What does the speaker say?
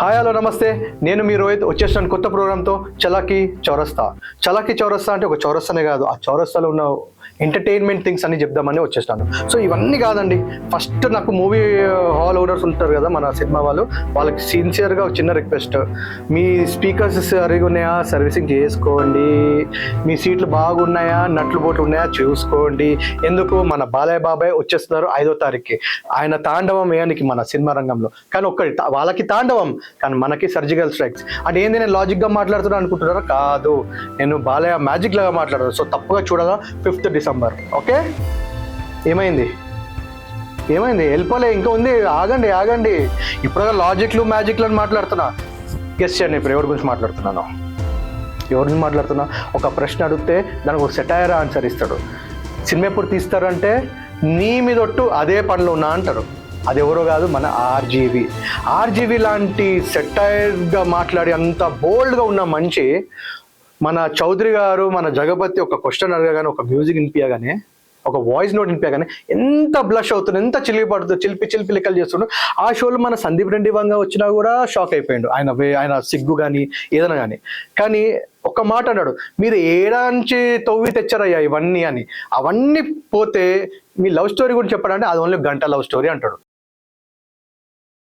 Hi hello నమస్తే. నేను మీ రోహిత్. వచ్చేసాను కొత్త ప్రోగ్రామ్తో చలాకి చౌరస్తా. చలాకి చౌరస్తా అంటే ఒక చౌరస్తానే కాదు. ఆ చౌరస్తాలో ఉన్న ఎంటర్టైన్మెంట్ థింగ్స్ అన్ని చెప్దామని వచ్చేసాను సో ఇవన్నీ కాదండి. ఫస్ట్ నాకు మూవీ హాల్ ఓనర్స్ ఉంటారు కదా మన సినిమా వాళ్ళు. వాళ్ళకి సిన్సియర్గా ఒక చిన్న రిక్వెస్ట్ మీ స్పీకర్స్ సరిగా ఉన్నాయా సర్వీసింగ్ చేసుకోండి. మీ సీట్లు బాగున్నాయా? నట్లు బోట్లు ఉన్నాయా? చూసుకోండి. ఎందుకు? మన బాలయ్య బాబాయ్ వచ్చేస్తున్నారు ఐదో తారీఖుకి ఆయన తాండవం వేయడానికి మన సినిమా రంగంలో. కానీ ఒక్కటి వాళ్ళకి తాండవం. కానీ మనకి సర్జికల్ స్ట్రైక్స్ అంటే ఏంది నేను లాజిక్గా మాట్లాడుతున్నాను అనుకుంటున్నారా? కాదు. నేను బాలయ్య మ్యాజిక్ లాగా మాట్లాడాను సో తప్పుగా చూడగా ఫిఫ్త్ డిసెంబర్ ఓకే ఏమైంది? ఏమైంది? వెళ్ళిపోలే. ఇంకా ఉంది. ఆగండి ఆగండి. ఇప్పుడుగా లాజిక్లు మ్యాజిక్లు అని మాట్లాడుతున్నా. గెస్ట్ చేయండి ఇప్పుడు ఎవరి గురించి మాట్లాడుతున్నాను. ఎవరి గురించి మాట్లాడుతున్నా? ఒక ప్రశ్న అడిగితే దానికి ఒక సెటైర్ ఆన్సర్ ఇస్తాడు. సినిమా ఎప్పుడు తీస్తారంటే నీ మీదొట్టు అదే పనిలో ఉన్నా అంటారు. అది ఎవరో కాదు మన ఆర్జీవి. ఆర్జీవి లాంటి సెటైర్గా మాట్లాడి అంత బోల్డ్గా ఉన్న మనిషి మన చౌదరి గారు మన జగపతి ఒక క్వశ్చన్ అడగగానే ఒక మ్యూజిక్ వినిపించగానే ఒక వాయిస్ నోట్ వినిపించగానే ఎంత బ్లష్ అవుతుంది ఎంత చిలిపి పడుతుంది చిలిపి చిలిపి లెక్కలు చేస్తుండు. ఆ షోలో మన సందీప్ రెడ్డి వంగ వచ్చినా కూడా షాక్ అయిపోయిండు. ఆయన వే- ఆయన సిగ్గు కానీ ఏదైనా కానీ కానీ ఒక మాట అన్నాడు మీరు ఏడాంచి తవ్వి తెచ్చారయ్యా ఇవన్నీ అని. అవన్నీ పోతే మీ లవ్ స్టోరీ గురించి చెప్పాడంటే అది ఓన్లీ గంట లవ్ స్టోరీ అంటాడు.